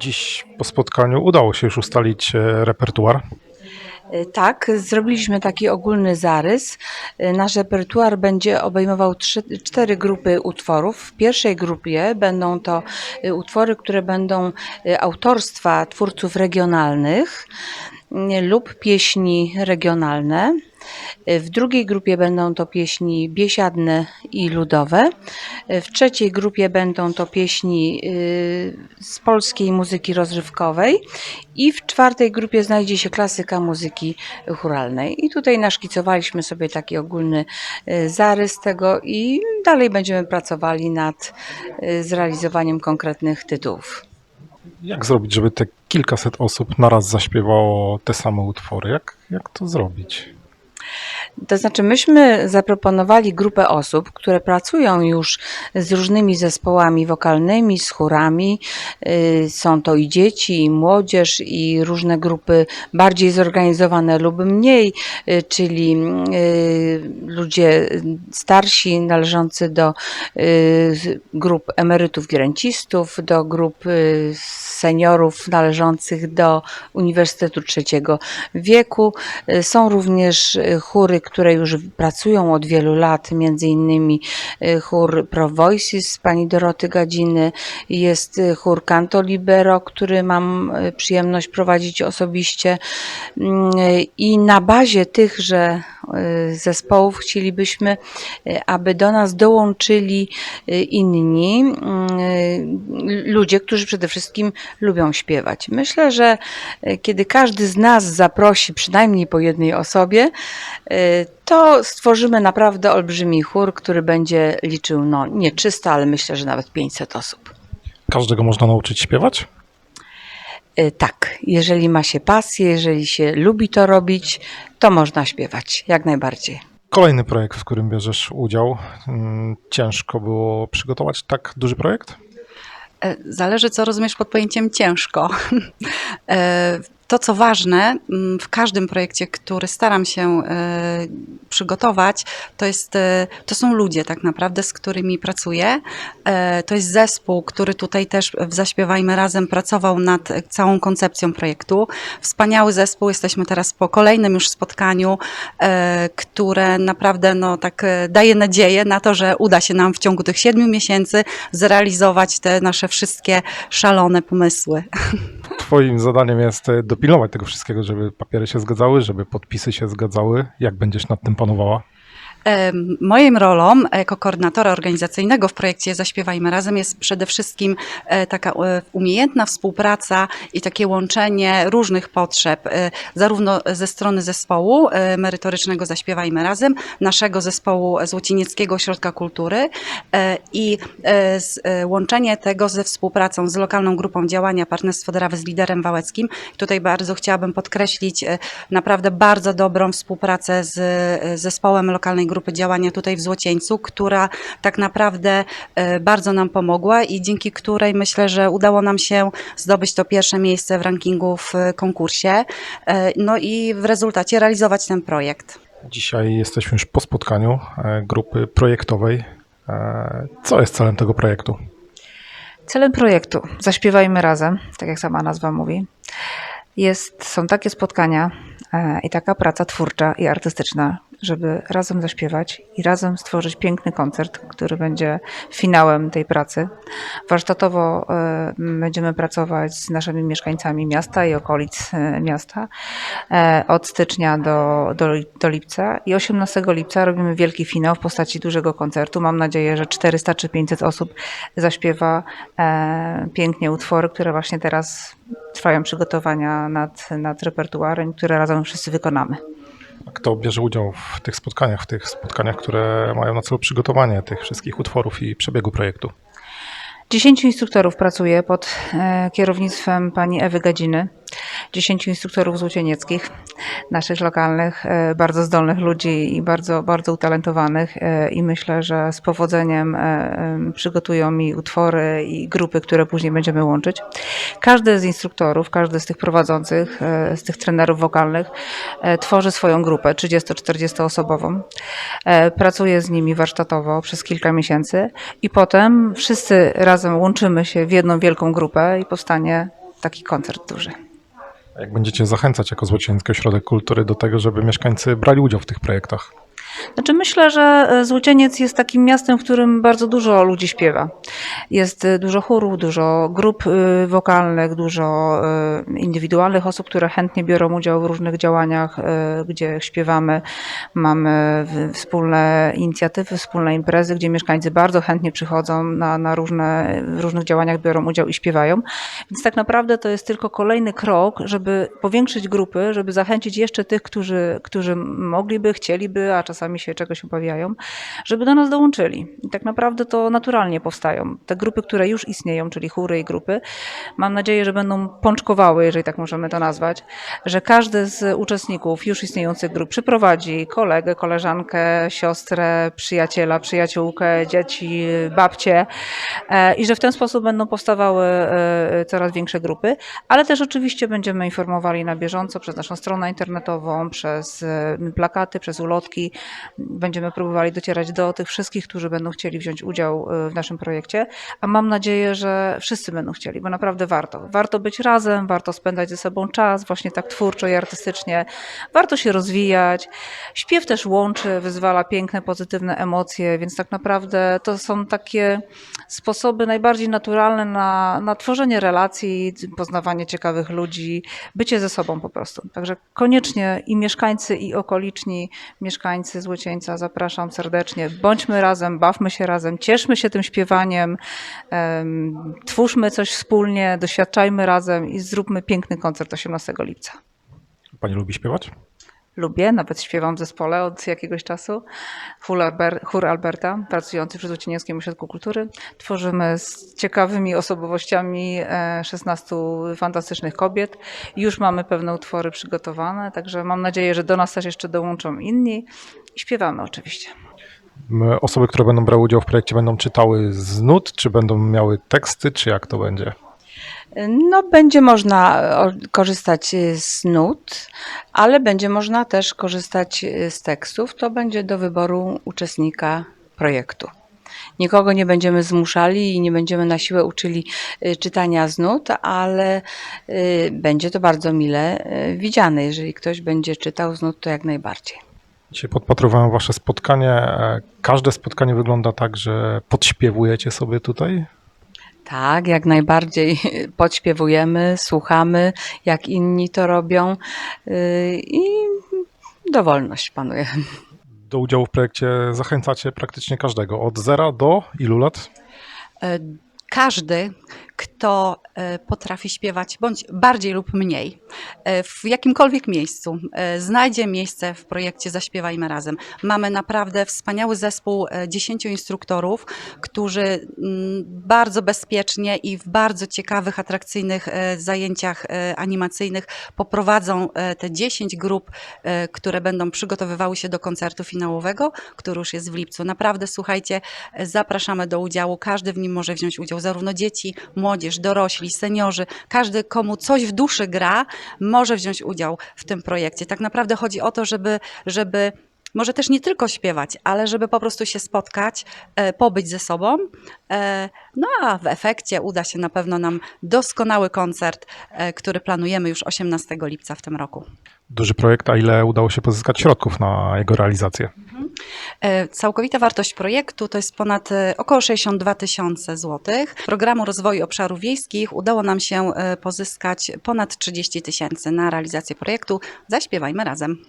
Dziś po spotkaniu udało się już ustalić e, repertuar. Y, Tak, zrobiliśmy taki ogólny zarys. Y, Nasz repertuar będzie obejmował trzy, cztery grupy utworów. W pierwszej grupie będą to utwory, które będą autorstwa twórców regionalnych lub pieśni regionalne. W drugiej grupie będą to pieśni biesiadne i ludowe. W trzeciej grupie będą to pieśni y, z polskiej muzyki rozrywkowej. I w czwartej grupie znajdzie się klasyka muzyki churalnej. I tutaj naszkicowaliśmy sobie taki ogólny y, zarys tego i dalej będziemy pracowali nad y, zrealizowaniem konkretnych tytułów. Jak zrobić, żeby te kilkaset osób naraz zaśpiewało te same utwory? Jak, jak to zrobić? To znaczy, myśmy zaproponowali grupę osób, które pracują już z różnymi zespołami wokalnymi, z chórami. Y, Są to i dzieci, i młodzież, i różne grupy bardziej zorganizowane lub mniej, y, czyli y, ludzie starsi należący do grup emerytów i rencistów, do grup seniorów należących do Uniwersytetu Trzeciego Wieku. Są również chóry, które już pracują od wielu lat, między innymi y, chór Pro Voices pani Doroty Gadziny, jest y, chór Canto Libero, który mam y, przyjemność prowadzić osobiście. Mm, i na bazie tychże zespołów chcielibyśmy, y, aby do nas dołączyli y, inni y, ludzie, którzy przede wszystkim lubią śpiewać. Myślę, że y, kiedy każdy z nas zaprosi przynajmniej po jednej osobie, y, to stworzymy naprawdę olbrzymi chór, który będzie liczył no, nie 300, ale myślę, że nawet 500 osób. Każdego można nauczyć śpiewać? Y, Tak, jeżeli ma się pasję, jeżeli się lubi to robić, to można śpiewać, jak najbardziej. Kolejny projekt, w którym bierzesz udział. Mm, Ciężko było przygotować tak duży projekt? E, Zależy, co rozumiesz pod pojęciem ciężko. To, co ważne mm, w każdym projekcie, który staram się e, przygotować, to, jest, e, to są ludzie tak naprawdę, z którymi pracuję. E, To jest zespół, który tutaj też w Zaśpiewajmy Razem pracował nad całą koncepcją projektu. Wspaniały zespół, jesteśmy teraz po kolejnym już spotkaniu, które naprawdę no, tak daje nadzieję na to, że uda się nam w ciągu tych siedmiu miesięcy zrealizować te nasze wszystkie szalone pomysły. Twoim zadaniem jest e, dopilnować tego wszystkiego, żeby papiery się zgadzały, żeby podpisy się zgadzały. Jak będziesz nad tym panowała? Moją rolą jako koordynatora organizacyjnego w projekcie Zaśpiewajmy Razem jest przede wszystkim e, taka e, umiejętna współpraca i takie łączenie różnych potrzeb, e, zarówno ze strony zespołu e, merytorycznego Zaśpiewajmy Razem, naszego zespołu Złocienieckiego Ośrodka Kultury e, i e, e, łączenie tego ze współpracą z lokalną grupą działania Partnerstwo Drawy z liderem Wałeckim. Tutaj bardzo chciałabym podkreślić e, naprawdę bardzo dobrą współpracę z e, zespołem lokalnej grupy działania tutaj w Złocieńcu, która tak naprawdę e, bardzo nam pomogła i dzięki której myślę, że udało nam się zdobyć to pierwsze miejsce w rankingu w e, konkursie. E, No i w rezultacie realizować ten projekt. Dzisiaj jesteśmy już po spotkaniu grupy projektowej. Co jest celem tego projektu? Celem projektu Zaśpiewajmy razem, tak jak sama nazwa mówi, jest, są takie spotkania i taka praca twórcza i artystyczna, żeby razem zaśpiewać i razem stworzyć piękny koncert, który będzie finałem tej pracy. Warsztatowo e, będziemy pracować z naszymi mieszkańcami miasta i okolic e, miasta e, od stycznia do, do, do lipca i 18 lipca robimy wielki finał w postaci dużego koncertu. Mam nadzieję, że 400 czy 500 osób zaśpiewa pięknie utwory, które właśnie teraz trwają przygotowania nad, nad repertuarem, które razem wszyscy wykonamy. Kto bierze udział w tych spotkaniach, w tych spotkaniach, które mają na celu przygotowanie tych wszystkich utworów i przebiegu projektu? 10 instruktorów pracuje pod e, kierownictwem pani Ewy Gadziny. 10 instruktorów złocienieckich, naszych lokalnych, e, bardzo zdolnych ludzi i bardzo, bardzo utalentowanych e, i myślę, że z powodzeniem e, przygotują mi utwory i grupy, które później będziemy łączyć. Każdy z instruktorów, każdy z tych prowadzących, z tych trenerów wokalnych tworzy swoją grupę 30-40 osobową. Pracuję z nimi warsztatowo przez kilka miesięcy i potem wszyscy razem łączymy się w jedną wielką grupę i powstanie taki koncert duży. Jak będziecie zachęcać jako Złocieński Ośrodek Kultury do tego, żeby mieszkańcy brali udział w tych projektach? Znaczy myślę, że e, Złocieniec jest takim miastem, w którym bardzo dużo ludzi śpiewa. Jest e, dużo chórów, dużo grup e, wokalnych, dużo indywidualnych osób, które chętnie biorą udział w różnych działaniach, gdzie śpiewamy. Mamy wspólne inicjatywy, wspólne imprezy, gdzie mieszkańcy bardzo chętnie przychodzą na, na różne, w różnych działaniach, biorą udział i śpiewają. Więc tak naprawdę to jest tylko kolejny krok, żeby powiększyć grupy, żeby zachęcić jeszcze tych, którzy, którzy mogliby, chcieliby, a czasami się czegoś obawiają, żeby do nas dołączyli. I tak naprawdę to naturalnie powstają. Te grupy, które już istnieją, czyli chóry i grupy, mam nadzieję, że będą pączkowały, jeżeli tak możemy to nazwać, że każdy z uczestników już istniejących grup przyprowadzi kolegę, koleżankę, siostrę, przyjaciela, przyjaciółkę, dzieci, babcie e, i że w ten sposób będą powstawały e, coraz większe grupy, ale też oczywiście będziemy informowali na bieżąco przez naszą stronę internetową, przez e, plakaty, przez ulotki. Będziemy próbowali docierać do tych wszystkich, którzy będą chcieli wziąć udział e, w naszym projekcie, a mam nadzieję, że wszyscy będą chcieli, bo naprawdę warto. Warto być razem, warto spędzać ze sobą czas, właśnie tak twórczo i artystycznie. Warto się rozwijać. Śpiew też łączy, wyzwala piękne, pozytywne emocje, więc tak naprawdę to są takie sposoby najbardziej naturalne na, na tworzenie relacji, poznawanie ciekawych ludzi, bycie ze sobą po prostu. Także koniecznie i mieszkańcy, i okoliczni mieszkańcy Złocieńca zapraszam serdecznie. Bądźmy razem, bawmy się razem, cieszmy się tym śpiewaniem, em, twórzmy coś wspólnie, doświadczajmy razem i zróbmy piękny koncert 18 lipca. Pani lubi śpiewać? Lubię, nawet śpiewam w zespole od jakiegoś czasu. Chór, Alber, chór Alberta, pracujący przy Złocienieckim Ośrodku Kultury. Tworzymy z ciekawymi osobowościami e, 16 fantastycznych kobiet. Już mamy pewne utwory przygotowane, także mam nadzieję, że do nas też jeszcze dołączą inni. I śpiewamy oczywiście. Osoby, które będą brały udział w projekcie, będą czytały z nut, czy będą miały teksty, czy jak to będzie? No, będzie można korzystać y, z nut, ale będzie można też korzystać y, z tekstów. To będzie do wyboru uczestnika projektu. Nikogo nie będziemy zmuszali i nie będziemy na siłę uczyli y, czytania z nut, ale będzie to bardzo mile widziane. Jeżeli ktoś będzie czytał z nut, to jak najbardziej. Dzisiaj podpatrywałem wasze spotkanie. E, Każde spotkanie wygląda tak, że podśpiewujecie sobie tutaj. Tak, jak najbardziej podśpiewujemy, słuchamy, jak inni to robią y, i dowolność panuje. Do udziału w projekcie zachęcacie praktycznie każdego. Od zera do ilu lat? Każdy, kto e, potrafi śpiewać, bądź bardziej lub mniej, e, w jakimkolwiek miejscu, e, znajdzie miejsce w projekcie Zaśpiewajmy Razem. Mamy naprawdę wspaniały zespół 10 instruktorów, którzy mm, bardzo bezpiecznie i w bardzo ciekawych, atrakcyjnych zajęciach animacyjnych poprowadzą te 10 grup, które będą przygotowywały się do koncertu finałowego, który już jest w lipcu. Naprawdę, słuchajcie, zapraszamy do udziału. Każdy w nim może wziąć udział, zarówno dzieci, młodzież, dorośli, seniorzy. Każdy, komu coś w duszy gra, może wziąć udział w tym projekcie. Tak naprawdę chodzi o to, żeby, żeby może też nie tylko śpiewać, ale żeby po prostu się spotkać, e, pobyć ze sobą. E, no a w efekcie uda się na pewno nam doskonały koncert, e, który planujemy już 18 lipca w tym roku. Duży projekt, a ile udało się pozyskać środków na jego realizację? E, Całkowita wartość projektu to jest ponad około 62 tysiące złotych. Programu Rozwoju Obszarów Wiejskich udało nam się pozyskać ponad 30 tysięcy na realizację projektu Zaśpiewajmy Razem.